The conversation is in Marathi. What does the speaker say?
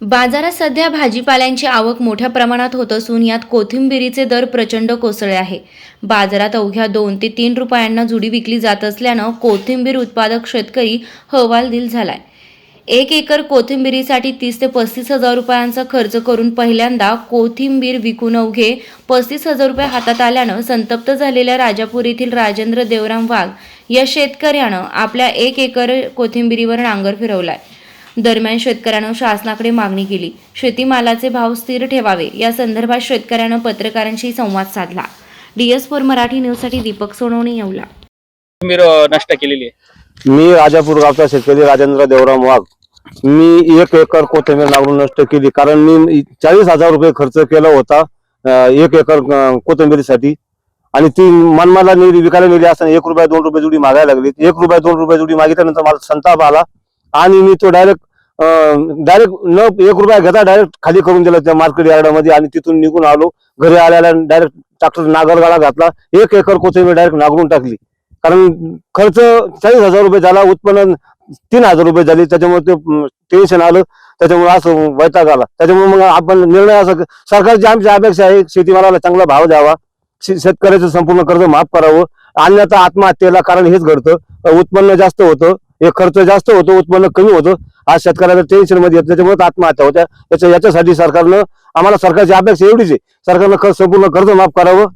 बाजारात सध्या भाजीपाल्यांची आवक मोठ्या प्रमाणात होत असून यात कोथिंबिरीचे दर प्रचंड कोसळले आहे. बाजारात अवघ्या दोन ते तीन रुपयांना जुडी विकली जात असल्यानं कोथिंबीर उत्पादक शेतकरी हवालदिल झालाय. एक एकर कोथिंबिरीसाठी तीस ते पस्तीस हजार रुपयांचा खर्च करून पहिल्यांदा कोथिंबीर विकून अवघे पस्तीस हजार रुपये हातात आल्यानं संतप्त झालेल्या राजापूर येथील राजेंद्र देवराम वाघ या शेतकऱ्यानं आपल्या एक एकर कोथिंबिरीवर नांगर फिरवलाय. दरम्यान शेतकऱ्यानं शासनाकडे मागणी केली. शेतीमालाचे भाव स्थिर ठेवावे या संदर्भात शेतकऱ्यानं पत्रकारांशी संवाद साधला. डीएस फोर मराठी न्यूजसाठी दीपक सोनवणे येवला. अ, नष्ट केलेली आहे. मी राजापूर गावचा शेतकरी राजेंद्र देवराम वाघ. मी एक एकर कोथिंबीर नांगरून नष्ट केली कारण मी चाळीस हजार रुपये खर्च केला होता अं, एक एकर अं, कोथिंबीरीसाठी. आणि ती मनमाला नेली विकायला नेली असताना एक रुपया दोन रुपये जुडी मागायला लागली. एक रुपया दोन रुपये जुडी मागितल्यानंतर मला संताप आला. आणि मी तो डायरेक्ट डायरेक्ट न एक रुपया घेता डायरेक्ट खाली करून दिला त्या मार्केट यार्डामध्ये आणि तिथून निघून आलो. घरी आल्याला डायरेक्ट ट्रॅक्टर नागरगाळा घातला. एक एकर कोथिंबीर डायरेक्ट नागरून टाकली. कारण खर्च चाळीस हजार रुपये झाला उत्पन्न तीन हजार रुपये झाले. त्याच्यामुळे ते टेन्शन आलं. त्याच्यामुळे असं वैताग आला. त्याच्यामुळे मग आपण निर्णय असं सरकारची आमची अपेक्षा आहे शेतीमालाला चांगला भाव द्यावा. शे- शेतकऱ्याचं संपूर्ण कर्ज माफ करावं. अन्यथा आत्महत्येला कारण हेच घडतं. उत्पन्न जास्त होतं हे खर्च जास्त होतो उत्पन्न कमी होतं. आज शेतकऱ्याला टेन्शनमध्ये येत त्याच्यामुळे आत्महत्या होत्या. याच्या याच्यासाठी सरकारनं आम्हाला सरकारची अपेक्षा एवढीच आहे. सरकारनं क- संपूर्ण कर्ज माफ करावं.